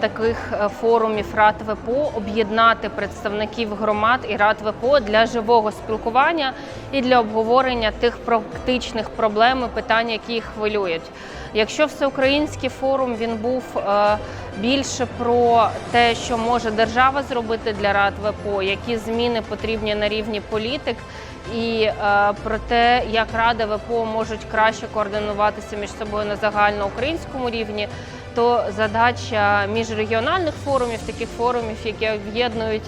таких е, форумів Рад ВПО об'єднати представників громад і Рад ВПО для живого спілкування і для обговорення тих практичних проблем і питань, які їх хвилюють. Якщо всеукраїнський форум він був е, більше про те, що може держава зробити для Рад ВПО, які зміни потрібні на рівні політик, і е, про те, як Ради ВПО можуть краще координуватися між собою на загальноукраїнському рівні, то задача міжрегіональних форумів, таких форумів, які об'єднують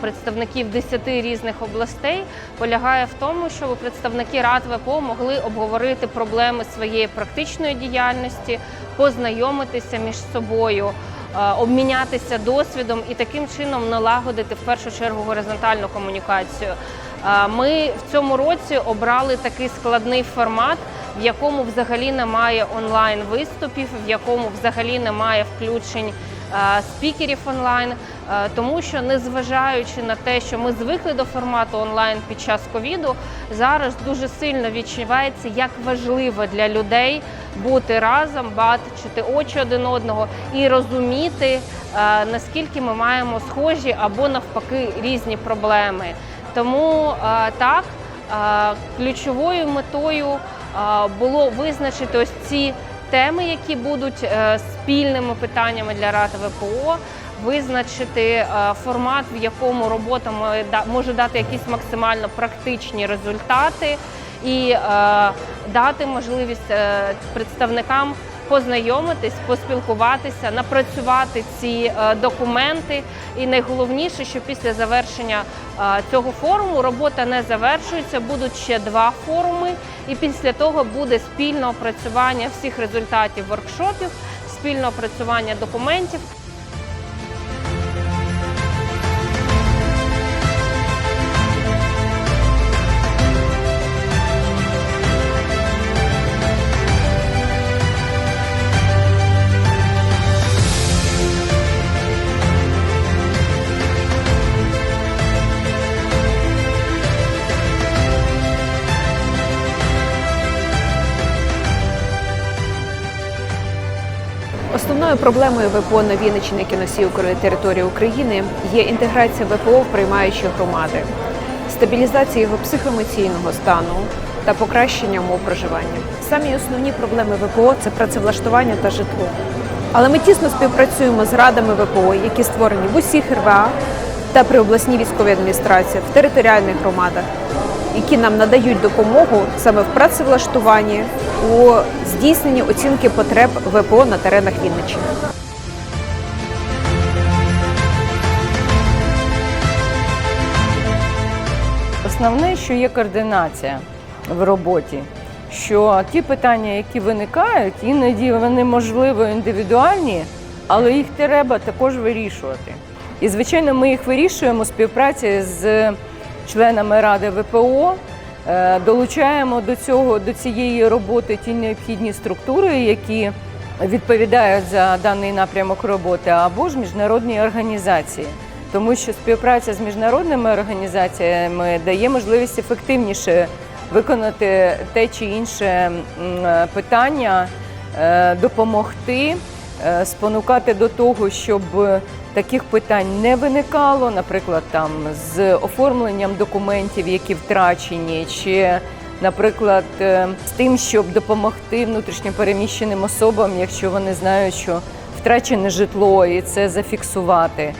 представників 10 різних областей, полягає в тому, щоб представники Рад ВПО могли обговорити проблеми своєї практичної діяльності, познайомитися між собою. Обмінятися досвідом і таким чином налагодити в першу чергу горизонтальну комунікацію. Ми в цьому році обрали такий складний формат, в якому взагалі немає онлайн виступів, в якому взагалі немає включень е, спікерів онлайн, е, тому що незважаючи на те, що ми звикли до формату онлайн під час ковіду, зараз дуже сильно відчувається, як важливо для людей бути разом, бачити очі один одного і розуміти, е, наскільки ми маємо схожі або навпаки різні проблеми. Тому так ключовою метою було визначити ось ці теми, які будуть е, спільними питаннями для Рад ВПО, визначити е, формат, в якому робота може дати якісь максимально практичні результати, і е, дати можливість представникам познайомитись, поспілкуватися, напрацювати ці е, документи. І найголовніше, що після завершення е, цього форуму робота не завершується, будуть ще два форуми, і після того буде спільне опрацювання всіх результатів воркшопів, спільне опрацювання документів. Проблемою ВПО на Вінниччині, які носі території України, є інтеграція ВПО в приймаючі громади, стабілізація його психоемоційного стану та покращення умов проживання. Самі основні проблеми ВПО це працевлаштування та житло. Але ми тісно співпрацюємо з радами ВПО, які створені в усіх РВА та при обласній військовій адміністрації в територіальних громадах, які нам надають допомогу саме в працевлаштуванні у здійсненні оцінки потреб ВПО на теренах Вінниччини. Основне, що є координація в роботі. Що ті питання, які виникають, іноді вони можливо індивідуальні, але їх треба також вирішувати. І, звичайно, ми їх вирішуємо у співпраці з членами Ради ВПО, долучаємо до цього до цієї роботи ті необхідні структури, які відповідають за даний напрямок роботи, або ж міжнародні організації. Тому що співпраця з міжнародними організаціями дає можливість ефективніше виконати те чи інше е, питання, е, допомогти, е, спонукати до того, щоб таких питань не виникало, наприклад, там з оформленням документів, які втрачені, чи, наприклад, е, з тим, щоб допомогти внутрішньопереміщеним особам, якщо вони знають, що втрачене житло, і це зафіксувати.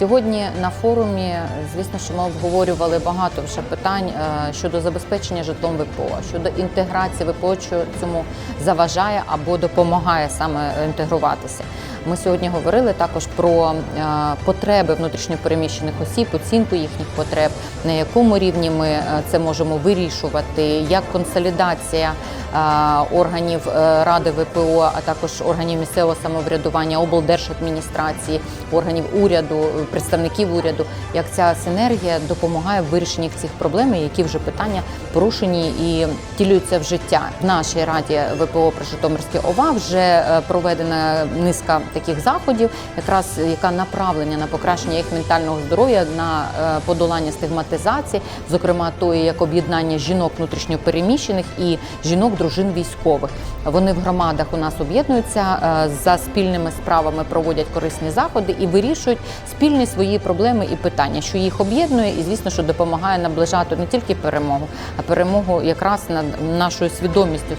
Сьогодні на форумі, звісно, що ми обговорювали багато вже питань е, щодо забезпечення житлом ВПО, щодо інтеграції ВПО, що цьому заважає або допомагає саме інтегруватися. Ми сьогодні говорили також про е, потреби внутрішньопереміщених осіб, оцінку їхніх потреб, на якому рівні ми е, це можемо вирішувати, як консолідація органів Ради ВПО, а також органів місцевого самоврядування, облдержадміністрації, органів уряду представників уряду, як ця синергія допомагає в вирішенні цих проблем, які вже питання порушені і втілюються в життя. В нашій раді ВПО при Житомирській ОВА вже е, проведена низка таких заходів, якраз яка направлення на покращення їх ментального здоров'я, на е, подолання стигматизації, зокрема тої як об'єднання жінок внутрішньопереміщених і жінок дружин військових. Вони в громадах у нас об'єднуються е, за спільними справами, проводять корисні заходи і вирішують спільні свої проблеми і питання, що їх об'єднує, і звісно, що допомагає наближати не тільки перемогу, а перемогу якраз над нашою свідомістю.